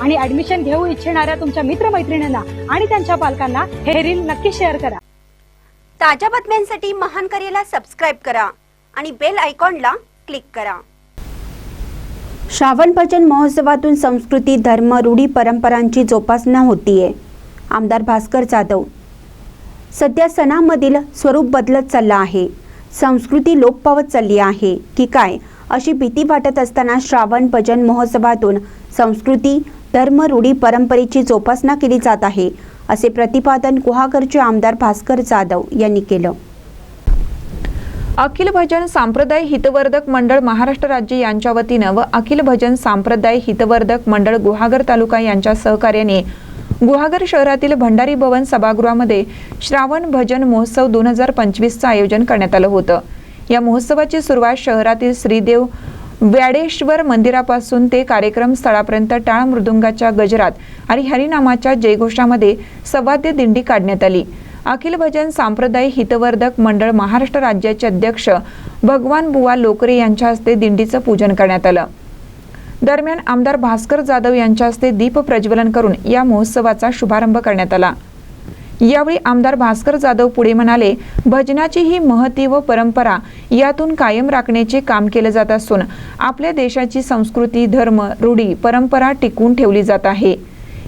आणि ऍडमिशन घेऊ इच्छिणाऱ्या तुमच्या मित्रमैत्रिणींना आणि त्यांच्या पालकांना हे रील नक्की शेअर करा. ताज्या बातम्यांसाठी महान करेला सबस्क्राईब करा आणि बेल आयकॉनला क्लिक करा. श्रावण भजन महोत्सवातून संस्कृती धर्म रूढी परंपरांची जोपासना होतीये. आमदार भास्कर जाधव. सध्या सणामधील स्वरूप बदलत चाललं आहे. संस्कृती लोप पावत चालली आहे. की काय? अशी भीती वाटत असताना श्रावण भजन महोत्सवातून संस्कृती धर्म रूढी परंपरेची जोपासना केली जात आहे असे प्रतिपादन गुहागरचे आमदार भास्कर जाधव यांनी केलं. अखिल भजन सांप्रदाय हितवर्धक मंडळ महाराष्ट्र राज्य यांच्या वतीनं व अखिल भजन सांप्रदाय हितवर्धक मंडळ गुहागर तालुका यांच्या सहकार्याने गुहागर शहरातील भंडारी भवन सभागृहामध्ये श्रावण भजन महोत्सव दोन हजार पंचवीसचं आयोजन करण्यात आलं होतं. या महोत्सवाची सुरुवात शहरातील श्रीदेव व्याडेश्वर मंदिरापासून ते कार्यक्रम स्थळापर्यंत टाळ मृदुंगाच्या गजरात आणि हरिनामाच्या जयघोषामध्ये सवाद्य दिंडी काढण्यात आली. अखिल भजन सांप्रदायिक हितवर्धक मंडळ महाराष्ट्र राज्याचे अध्यक्ष भगवान बुवा लोकरे यांच्या हस्ते दिंडीचं पूजन करण्यात आलं. दरम्यान आमदार भास्कर जाधव यांच्या हस्ते दीप प्रज्वलन करून या महोत्सवाचा शुभारंभ करण्यात आला. यावेळी आमदार भास्कर जाधव पुढे म्हणाले भजनाची ही महती व परंपरा यातून कायम राखण्याचे काम केले जात असून आपल्या देशाची संस्कृती धर्म रूढी परंपरा टिकवून ठेवली जात आहे.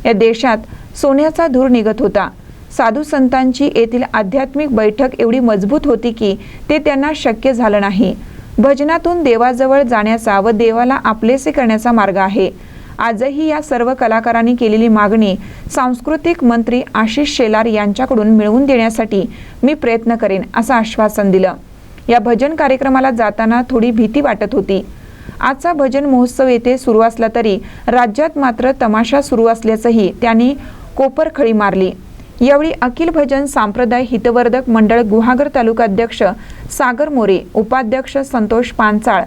या देशात सोन्याचा धूर निघत होता. साधू संतांची येथील आध्यात्मिक बैठक एवढी मजबूत होती की ते त्यांना शक्य झालं नाही. भजनातून देवाजवळ जाण्याचा व देवाला आपलेसे करण्याचा मार्ग आहे. आजही या सर्व कलाकारांनी केलेली मागणी सांस्कृतिक मंत्री आशिष शेलार यांच्याकडून मिळवून देण्यासाठी मी प्रयत्न करेन असं आश्वासन दिलं. या भजन कार्यक्रमाला जाताना थोडी भीती वाटत होती. आजचा भजन महोत्सव येथे सुरू असला तरी राज्यात मात्र तमाशा सुरू असल्याचंही त्यांनी कोपरखळी मारली. यावेळी अखिल भजन सांप्रदाय हितवर्धक मंडळ गुहागर तालुका अध्यक्ष सागर मोरे उपाध्यक्ष संतोष पांचाळ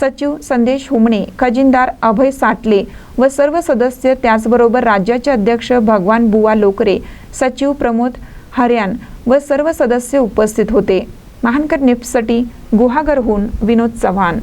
सचिव संदेश हुमणे खजिनदार अभय साटले व सर्व सदस्य त्याचबरोबर राज्याचे अध्यक्ष भगवान बुवा लोकरे सचिव प्रमोद हर्यान व सर्व सदस्य उपस्थित होते. महानकर निप्ससाठी गुहागरहून विनोद चव्हाण.